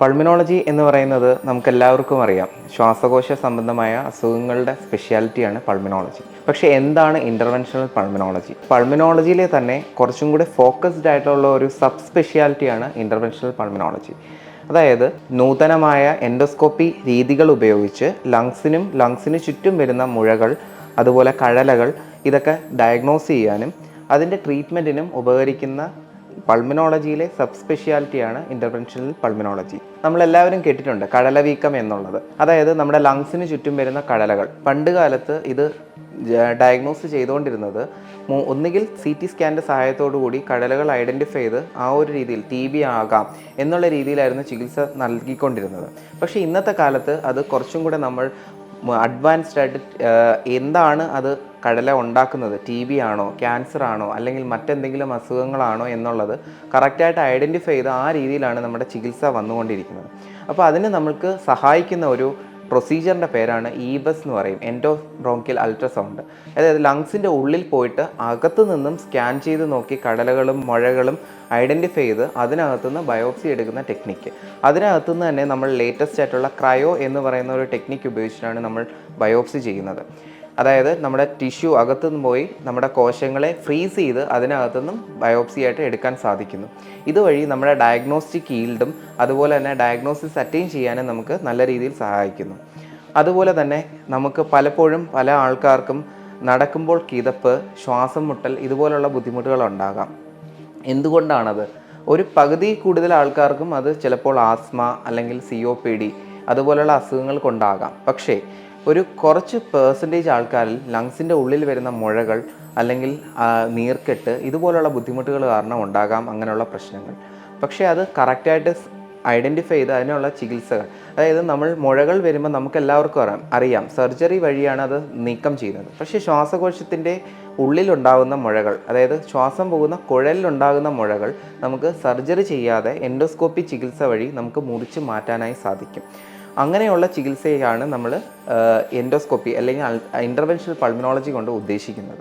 പൾമിനോളജി എന്ന് പറയുന്നത് നമുക്ക് എല്ലാവർക്കും അറിയാം. ശ്വാസകോശ സംബന്ധമായ അസുഖങ്ങളുടെ സ്പെഷ്യാലിറ്റിയാണ് പൾമിനോളജി പക്ഷെ എന്താണ് ഇന്റർവെൻഷണൽ പൾമിനോളജി പൾമിനോളജിയിലെ തന്നെ കുറച്ചും കൂടെ ഫോക്കസ്ഡ് ആയിട്ടുള്ള ഒരു സബ് സ്പെഷ്യാലിറ്റിയാണ് ഇന്റർവെൻഷണൽ പൾമിനോളജി അതായത് നൂതനമായ എൻഡോസ്കോപ്പി രീതികൾ ഉപയോഗിച്ച് ലങ്സിനും ലങ്സിന് ചുറ്റും വരുന്ന മുഴകൾ അതുപോലെ കഴലകൾ ഇതൊക്കെ ഡയഗ്നോസ് ചെയ്യാനും അതിന്റെ ട്രീറ്റ്മെന്റിനും ഉപകരിക്കുന്ന പൾമിനോളജിയിലെ സബ് സ്പെഷ്യാലിറ്റിയാണ് ഇന്റർവെൻഷണൽ പൾമിനോളജി നമ്മളെല്ലാവരും കേട്ടിട്ടുണ്ട് കടലവീക്കം എന്നുള്ളത്. അതായത് നമ്മുടെ ലങ്സിന് ചുറ്റും വരുന്ന കടലകൾ. പണ്ട് കാലത്ത് ഇത് ഡയഗ്നോസ് ചെയ്തുകൊണ്ടിരുന്നത് ഒന്നുകിൽ സി ടി സ്കാന്റെ സഹായത്തോടു കൂടി കടലകൾ ഐഡന്റിഫൈ ചെയ്ത് ആ ഒരു രീതിയിൽ ടി ബി ആകാം എന്നുള്ള രീതിയിലായിരുന്നു ചികിത്സ നൽകിക്കൊണ്ടിരുന്നത്. പക്ഷേ ഇന്നത്തെ കാലത്ത് അത് കുറച്ചും കൂടെ നമ്മൾ അഡ്വാൻസ്ഡ് ആയിട്ട് എന്താണ് അത് കടല ഉണ്ടാക്കുന്നത്? ടി ബി ആണോ? ക്യാൻസർ ആണോ? അല്ലെങ്കിൽ മറ്റെന്തെങ്കിലും അസുഖങ്ങളാണോ എന്നുള്ളത് കറക്റ്റായിട്ട് ഐഡന്റിഫൈ ചെയ്ത് ആ രീതിയിലാണ് നമ്മുടെ ചികിത്സ വന്നുകൊണ്ടിരിക്കുന്നത്. അപ്പോൾ അതിന് നമ്മൾക്ക് സഹായിക്കുന്ന ഒരു പ്രൊസീജിയറിന്റെ പേരാണ് ഇബസ് എന്ന് പറയും. എൻഡോ ബ്രോങ്കിയൽ അൾട്രാസൗണ്ട് അതായത് ലങ്സിന്റെ ഉള്ളിൽ പോയിട്ട് അകത്തു നിന്നും സ്കാൻ ചെയ്ത് നോക്കി കടലകളും മുഴകളും ഐഡന്റിഫൈ ചെയ്ത് അതിനകത്തുനിന്ന് ബയോപ്സി എടുക്കുന്ന ടെക്നിക്ക് അതിനകത്തുനിന്ന് തന്നെ നമ്മൾ ലേറ്റസ്റ്റ് ആയിട്ടുള്ള ക്രയോ എന്ന് പറയുന്ന ഒരു ടെക്നിക്ക് ഉപയോഗിച്ചിട്ടാണ് നമ്മൾ ബയോപ്സി ചെയ്യുന്നത്. അതായത് നമ്മുടെ ടിഷ്യൂ അകത്തുനിന്ന് പോയി നമ്മുടെ കോശങ്ങളെ ഫ്രീസ് ചെയ്ത് അതിനകത്തുനിന്നും ബയോപ്സി ആയിട്ട് എടുക്കാൻ സാധിക്കുന്നു. ഇതുവഴി നമ്മുടെ ഡയഗ്നോസ്റ്റിക് ഈൽഡും അതുപോലെ തന്നെ ഡയഗ്നോസിസ് അറ്റൈൻ ചെയ്യാനും നമുക്ക് നല്ല രീതിയിൽ സഹായിക്കുന്നു. അതുപോലെ തന്നെ നമുക്ക് പലപ്പോഴും പല ആൾക്കാർക്കും നടക്കുമ്പോൾ കിതപ്പ് ശ്വാസം മുട്ടൽ ഇതുപോലുള്ള ബുദ്ധിമുട്ടുകൾ ഉണ്ടാകാം. എന്തുകൊണ്ടാണത്? ഒരു പകുതി കൂടുതൽ ആൾക്കാർക്കും അത് ചിലപ്പോൾ ആസ്മ അല്ലെങ്കിൽ സി ഒ പി ഡി അതുപോലുള്ള അസുഖങ്ങൾ കൊണ്ടാകാം. പക്ഷേ ഒരു കുറച്ച് പേഴ്സന്റേജ് ആൾക്കാരിൽ ലങ്സിന്റെ ഉള്ളിൽ വരുന്ന മുഴകൾ അല്ലെങ്കിൽ നീർക്കെട്ട് ഇതുപോലുള്ള ബുദ്ധിമുട്ടുകൾ കാരണം ഉണ്ടാകാം അങ്ങനെയുള്ള പ്രശ്നങ്ങൾ. പക്ഷേ അത് കറക്റ്റായിട്ട് ഐഡന്റിഫൈ ചെയ്ത് അതിനുള്ള ചികിത്സകൾ. അതായത് നമ്മൾ മുഴകൾ വരുമ്പോൾ നമുക്ക് എല്ലാവർക്കും അറിയാം അറിയാം. സർജറി വഴിയാണ് അത് നീക്കം ചെയ്യുന്നത്. പക്ഷേ ശ്വാസകോശത്തിന്റെ ഉള്ളിലുണ്ടാകുന്ന മുഴകൾ അതായത് ശ്വാസം പോകുന്ന കുഴലിലുണ്ടാകുന്ന മുഴകൾ നമുക്ക് സർജറി ചെയ്യാതെ എൻഡോസ്കോപ്പി ചികിത്സ വഴി നമുക്ക് മുറിച്ച് മാറ്റാനായി സാധിക്കും. അങ്ങനെയുള്ള ചികിത്സയാണ് നമ്മൾ എൻഡോസ്കോപ്പി അല്ലെങ്കിൽ ഇന്റർവെൻഷണൽ പൾമിനോളജി കൊണ്ട് ഉദ്ദേശിക്കുന്നത്.